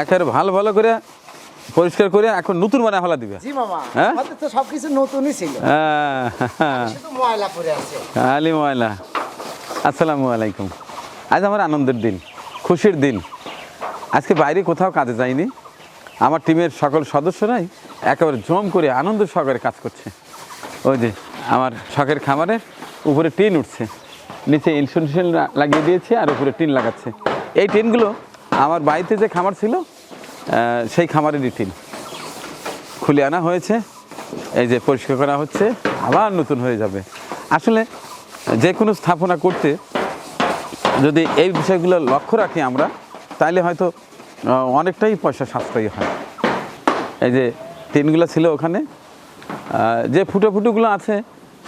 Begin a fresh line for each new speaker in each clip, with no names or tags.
একেবারে ভালো ভালো করে পরিষ্কার করে এখন নতুন বানা ফেলা দিবে।
জি মামা
হ্যাঁ?
তো সবকিছু নতুনই ছিল।
হ্যাঁ,
শুধু ময়লা পড়ে আছে।
আলি ময়লা। আসসালামু আলাইকুম। আজ আমার আনন্দের দিন খুশির দিন। আজকে বাইরে কোথাও কাজে যাইনি। আমার টিমের সকল সদস্যরাই একেবারে জম করে আনন্দ সহকারে কাজ করছে। ওই যে আমার শখের খামারের উপরে টিন উঠছে। নিচে ইনসুলেশন লাগিয়ে দিয়েছে আর উপরে টিন লাগাচ্ছে। এই টিনগুলো আমার বাড়িতে যে খামার ছিল সেই খামারেরই টিন। খুলে আনা হয়েছে, এই যে পরিষ্কার করা হচ্ছে, আবার নতুন হয়ে যাবে। আসলে যে কোনো স্থাপনা করতে যদি এই বিষয়গুলো লক্ষ্য রাখি আমরা তাহলে হয়তো অনেকটাই পয়সা সাশ্রয়ী হয়। এই যে টিনগুলো ছিল ওখানে যে ফুটো ফুটোগুলো আছে,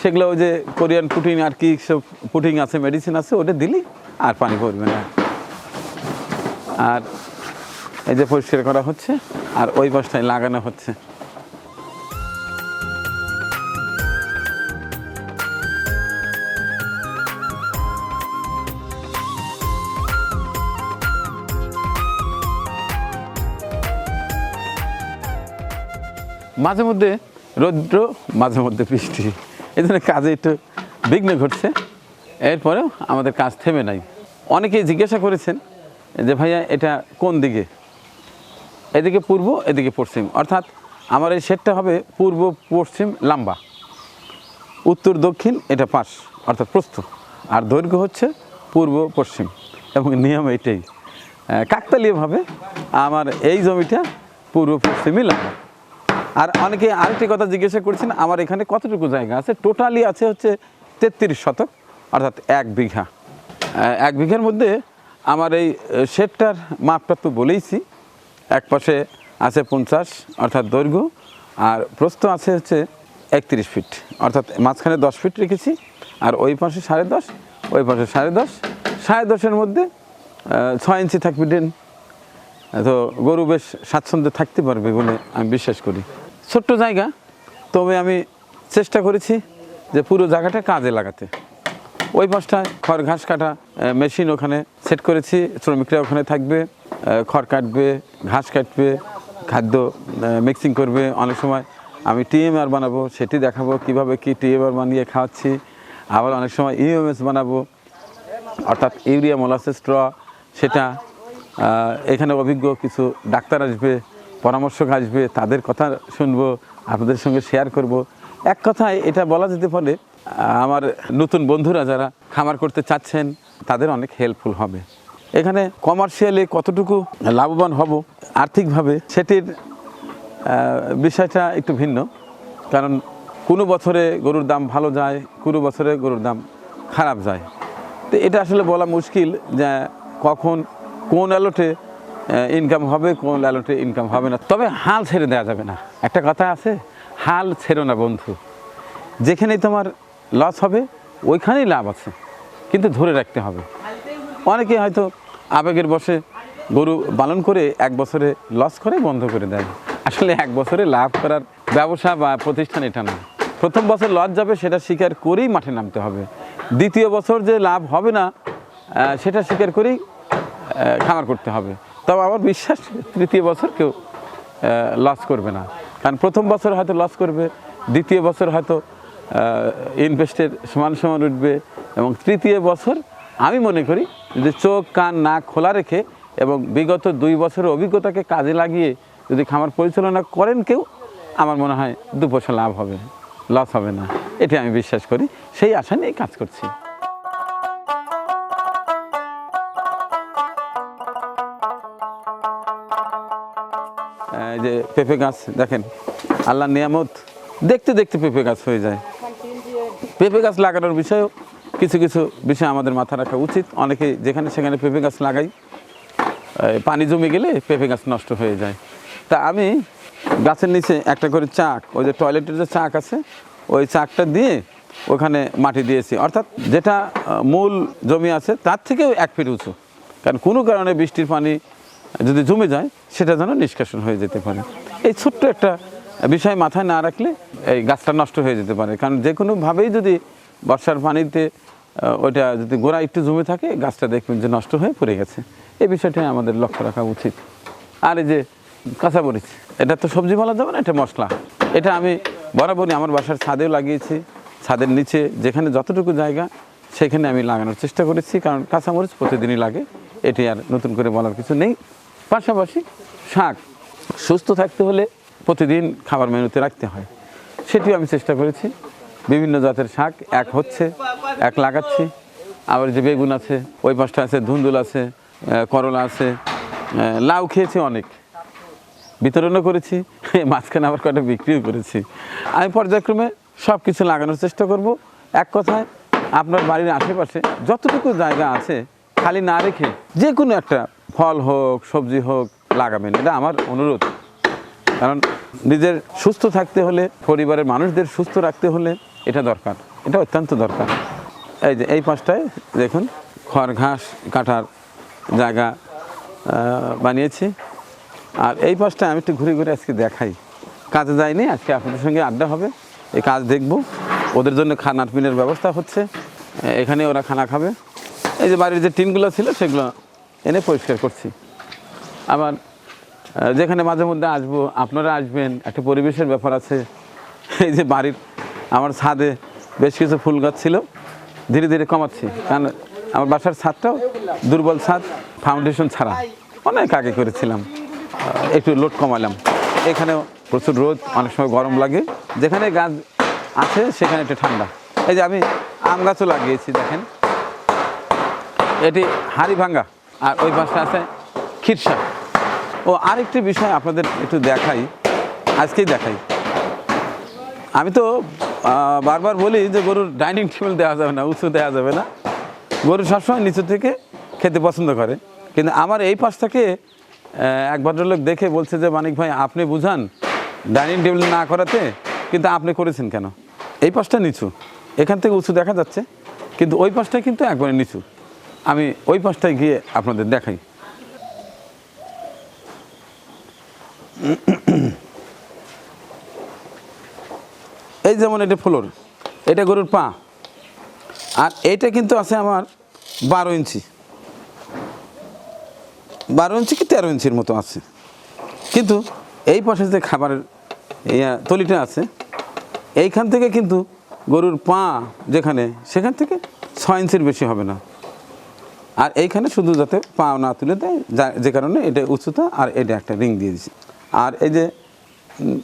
সেগুলো ওই যে কোরিয়ান পুটিং আর কি সব পুটিং আছে, মেডিসিন আছে, ওটা দিলি আর পানি পড়বে না। আর এই যে পরিষ্কার করা হচ্ছে, আর ওই পাশটায় লাগানো হচ্ছে। মাঝে মধ্যে রৌদ্র, মাঝে মধ্যে বৃষ্টি। এই জন্য কাজে একটু বিঘ্ন ঘটছে। এরপরেও আমাদের কাজ থেমে নাই। অনেকেই জিজ্ঞাসা করেছেন যে ভাইয়া এটা কোন দিকে? এদিকে পূর্ব এদিকে পশ্চিম। অর্থাৎ আমার এই সেটটা হবে পূর্ব পশ্চিম লাম্বা। উত্তর দক্ষিণ এটা পাশ অর্থাৎ প্রস্থ। আর দৈর্ঘ্য হচ্ছে পূর্ব পশ্চিম। এবং নিয়ম এটাই আহ, কাকতালীয়ভাবে আমার এই জমিটা পূর্ব পশ্চিমই লাম্বা। আর অনেকে আরেকটি কথা জিজ্ঞাসা করছেন আমার এখানে কতটুকু জায়গা আছে? টোটালি আছে হচ্ছে তেত্রিশ শতক অর্থাৎ এক বিঘা। এক বিঘার মধ্যে আমার এই শেডটার মাপটা তো বলেইছি। এক পাশে আছে পঞ্চাশ, অর্থাৎ দৈর্ঘ্য, আর প্রস্থ আছে হচ্ছে একত্রিশ ফিট, অর্থাৎ মাঝখানে দশ ফিট রেখেছি, আর ওই পাশে সাড়ে দশ, ওই পাশে সাড়ে দশ, সাড়ে দশের মধ্যে ছয় ইঞ্চি থাকবে ড্রেন। তো গরু বেশ স্বাচ্ছন্দ্যে থাকতে পারবে বলে আমি বিশ্বাস করি। ছোট্ট জায়গা, তবে আমি চেষ্টা করেছি যে পুরো জায়গাটা কাজে লাগাতে। ওই পাশটায় খড় ঘাস কাটা মেশিন ওখানে সেট করেছি, শ্রমিকরা ওখানে থাকবে খড় কাটবে, ঘাস কাটবে, খাদ্য মিক্সিং করবে। অনেক সময় আমি টিএমআর বানাবো, সেটি দেখাবো, কীভাবে কি টিএমআর বানিয়ে খাওয়াচ্ছি। আবার অনেক সময় ইউএমএস বানাবো, অর্থাৎ ইউরিয়া মোলাসেস স্ট্র, সেটা এখানে অভিজ্ঞ কিছু ডাক্তার আসবে, পরামর্শক আসবে, তাদের কথা শুনব, আপনাদের সঙ্গে শেয়ার করব। এক কথায় এটা বলা যেতে পারে আমার নতুন বন্ধুরা যারা খামার করতে চাচ্ছেন, তাদের অনেক হেল্পফুল হবে। এখানে কমার্শিয়ালি কতটুকু লাভবান হব আর্থিকভাবে, সেটির বিষয়টা একটু ভিন্ন। কারণ কোনো বছরে গরুর দাম ভালো যায়, কোনো বছরে গরুর দাম খারাপ যায়। তো এটা আসলে বলা মুশকিল যে কখন কোন অ্যালোটে ইনকাম হবে, কোন অ্যালোটে ইনকাম হবে না। তবে হাল ছেড়ে দেওয়া যাবে না। একটা কথা আছে, হাল ছেড়ো না বন্ধু। যেখানেই তোমার লস হবে, ওইখানেই লাভ আছে। কিন্তু ধরে রাখতে হবে। অনেকে হয়তো আবেগের বসে গরু পালন করে এক বছরে লস করে বন্ধ করে দেয় আসলে এক বছরে লাভ করার ব্যবসা বা প্রতিষ্ঠান এটা না। প্রথম বছর লস যাবে, সেটা স্বীকার করেই মাঠে নামতে হবে। দ্বিতীয় বছর যে লাভ হবে না সেটা স্বীকার করেই খামার করতে হবে। তবে আমার বিশ্বাস, তৃতীয় বছর কেউ লস করবে না। কারণ প্রথম বছর হয়তো লস করবে, দ্বিতীয় বছর হয়তো ইনভেস্টের সমান সমান উঠবে এবং তৃতীয় বছর আমি মনে করি যে চোখ, কান, নাক খোলা রেখে এবং বিগত দুই বছরের অভিজ্ঞতাকে কাজে লাগিয়ে যদি খামার পরিচালনা করেন কেউ, আমার মনে হয় দু পয়সা লাভ হবে লস হবে না। এটি আমি বিশ্বাস করি, সেই আশা নিয়ে কাজ করছি। যে পেঁপে গাছ, দেখেন আল্লাহ নিয়ামত, দেখতে দেখতে পেঁপে গাছ হয়ে যায়। পেঁপে গাছ লাগানোর বিষয়েও কিছু কিছু বিষয় আমাদের মাথা রাখা উচিত। অনেকে যেখানে সেখানে পেঁপে গাছ লাগাই পানি জমে গেলে পেঁপে গাছ নষ্ট হয়ে যায়। তা আমি গাছের নিচে একটা করে চাক, ওই যে টয়লেটের যে চাক আছে, ওই চাকটা দিয়ে ওখানে মাটি দিয়েছি। অর্থাৎ যেটা মূল জমি আছে, তার থেকেও এক ফিট উঁচু। কারণ কোনো কারণে বৃষ্টির পানি যদি জমে যায়, সেটা যেন নিষ্কাশন হয়ে যেতে পারে। এই ছোট্ট একটা বিষয় মাথায় না রাখলে এই গাছটা নষ্ট হয়ে যেতে পারে। কারণ যে কোনোভাবেই যদি বর্ষার পানিতে ওইটা যদি গোড়া একটু জমে থাকে, গাছটা দেখবেন যে নষ্ট হয়ে পড়ে গেছে। এই বিষয়টা আমাদের লক্ষ্য রাখা উচিত। আর এই যে কাঁচামরিচ এটা তো সবজি বলা যাবে না, এটা মশলা। এটা আমি বরাবরই আমার বাসার ছাদেও লাগিয়েছি। ছাদের নিচে যেখানে যতটুকু জায়গা, সেখানে আমি লাগানোর চেষ্টা করেছি। কারণ কাঁচামরিচ প্রতিদিনই লাগে, এটি আর নতুন করে বলার কিছু নেই। পাশাপাশি শাক, সুস্থ থাকতে হলে প্রতিদিন খাবার মেনুতে রাখতে হয়। সেটিও আমি চেষ্টা করেছি। বিভিন্ন জাতের শাক, এক হচ্ছে, এক লাগাচ্ছি। আবার যে বেগুন আছে, ওই পাশটা আছে, ধুন্দুল আছে করলা আছে লাউ খেয়েছি অনেক। বিতরণও করেছি, মাঝখানে আবার কটা বিক্রিও করেছি। আমি পর্যায়ক্রমে সব কিছু লাগানোর চেষ্টা করব। এক কথায়, আপনার বাড়ির আশেপাশে যতটুকু জায়গা আছে, খালি না রেখে যে কোনো একটা ফল হোক, সবজি হোক, লাগাবেন। এটা আমার অনুরোধ। কারণ নিজের সুস্থ থাকতে হলে, পরিবারের মানুষদের সুস্থ রাখতে হলে এটা দরকার। এটা অত্যন্ত দরকার। এই যে এই পাশটায় দেখুন, খড়, ঘাস কাটার জায়গা বানিয়েছি। আর এই পাশটায় আমি একটু ঘুরে ঘুরে আজকে দেখাই। কাজে যাইনি, আজকে আপনাদের সঙ্গে আড্ডা হবে। এই কাজ দেখব। ওদের জন্য খানার পিনের ব্যবস্থা হচ্ছে। এখানে ওরা খানা খাবে। এই যে বাড়ির যে টিনগুলো ছিল, সেগুলো এনে পরিষ্কার করছি। আবার যেখানে মাঝে মধ্যে আসব, আপনারা আসবেন, একটা পরিবেশের ব্যাপার আছে। এই যে বাড়ির, আমার ছাদে বেশ কিছু ফুল গাছ ছিল, ধীরে ধীরে কমাচ্ছি। কারণ আমার বাসার ছাদটাও দুর্বল ছাদ ফাউন্ডেশন ছাড়া। অনেক আগে করেছিলাম একটু লোড কমালাম। এখানেও প্রচুর রোদ, অনেক সময় গরম লাগে। যেখানে গাছ আছে, সেখানে একটু ঠান্ডা। এই যে আমি আম গাছও লাগিয়েছি, দেখেন। এটি হাড়ি ভাঙ্গা, আর ওই পাশে আছে খিরসা ও, আরেকটি বিষয় আপনাদের একটু দেখাই। আজকেই দেখাই। আমি তো বারবার বলি যে গরুর ডাইনিং টেবিল দেওয়া যাবে না, উঁচু দেওয়া যাবে না। গরু সবসময় নিচু থেকে খেতে পছন্দ করে। কিন্তু আমার এই পাশটাকে এক ভদ্রলোক দেখে বলছে যে, মানিক ভাই, আপনি বুঝান, ডাইনিং টেবিল না করাতে কিন্তু আপনি করেছেন কেন? এই পাশটা নিচু। এখান থেকে উঁচু দেখা যাচ্ছে, কিন্তু ওই পাশটা কিন্তু একবারে নিচু। আমি ওই পাশটায় গিয়ে আপনাদের দেখাই। এই যেমন এটা ফ্লোর, এটা গরুর পা। আর এইটা কিন্তু আছে আমার বারো ইঞ্চি। বারো ইঞ্চি কি তেরো ইঞ্চির মতো আছে। কিন্তু এই পাশে যে খাবারের ইয়া তলিটা আছে, এইখান থেকে কিন্তু গরুর পা যেখানে, সেখান থেকে ছয় ইঞ্চির বেশি হবে না। আর এইখানে শুধু যাতে পা না তুলে দেয় যা- কারণে এটা উচ্চতা আর এটা একটা রিং দিয়ে দিছি। আর এই যে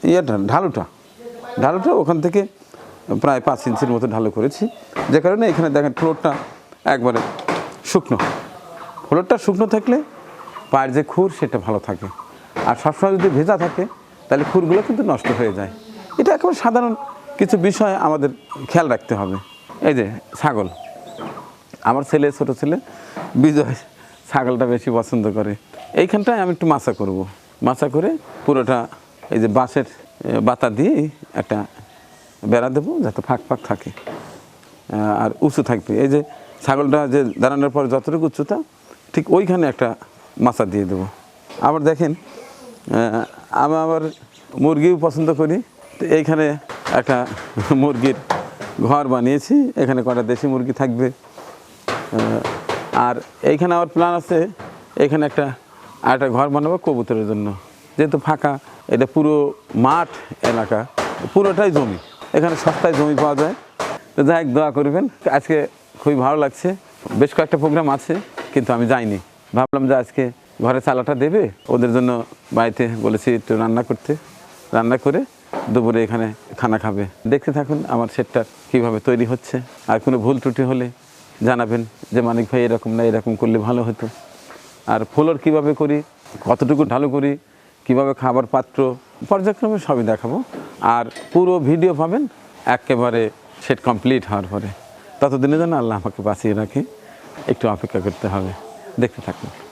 ইয়েটা ঢালুটা ঢালুটা ওখান থেকে প্রায় পাঁচ ইঞ্চির মতো ঢালু করেছি। যে কারণে এখানে দেখেন ফ্লোরটা একবারে শুকনো। ফ্লোরটা শুকনো থাকলে পায়ের যে খুর সেটা ভালো থাকে। আর সবসময় যদি ভেজা থাকে, তাহলে খুরগুলো কিন্তু নষ্ট হয়ে যায়। এটা একেবারে সাধারণ কিছু বিষয় আমাদের খেয়াল রাখতে হবে। এই যে, ছাগল। আমার ছেলে, ছোট ছেলে বিজয় ছাগলটা বেশি পছন্দ করে। এইখানটায় আমি একটু মাছা করব। মাছা করে পুরোটা এই যে বাঁশের বাতা দিয়ে একটা বেড়া দেবো, যাতে ফাঁক ফাঁক থাকে। আর উঁচু থাকবে। এই যে ছাগলটা যে দাঁড়ানোর পর যতটুকু উচ্চতা, ঠিক ওইখানে একটা মাছা দিয়ে দেবো। আবার দেখেন আমি আবার মুরগিও পছন্দ করি। তো এইখানে একটা মুরগির ঘর বানিয়েছি, এখানে কটা দেশি মুরগি থাকবে। আর এইখানে আমার প্ল্যান আছে, এখানে একটা আর একটা ঘর বানাবো কবুতরের জন্য। যেহেতু ফাঁকা এটা পুরো মাঠ এলাকা পুরোটাই জমি। এখানে সস্তায় জমি পাওয়া যায়। তো যাই হোক, দোয়া করবেন। আজকে খুবই ভালো লাগছে। বেশ কয়েকটা প্রোগ্রাম আছে কিন্তু আমি যাইনি। ভাবলাম যে আজকে ঘরে চালাটা দেবে ওদের জন্য বাড়িতে বলেছি একটু রান্না করতে। রান্না করে দুপুরে এখানে খানা খাবে। দেখতে থাকুন আমার সেটটা কীভাবে তৈরি হচ্ছে। আর কোনো ভুল ত্রুটি হলে জানাবেন যে মানিক ভাই এরকম না এরকম করলে ভালো হতো। আর ফ্লোর কীভাবে করি, কতটুকু ঢালু করি, কীভাবে খাবার পাত্র, পর্যায়ক্রমে সবই দেখাবো। আর পুরো ভিডিও পাবেন, একেবারে সেট কমপ্লিট হওয়ার পরে। ততদিনের যেন আল্লাহ আমাকে বাঁচিয়ে রাখে। একটু অপেক্ষা করতে হবে। দেখতে থাকুন।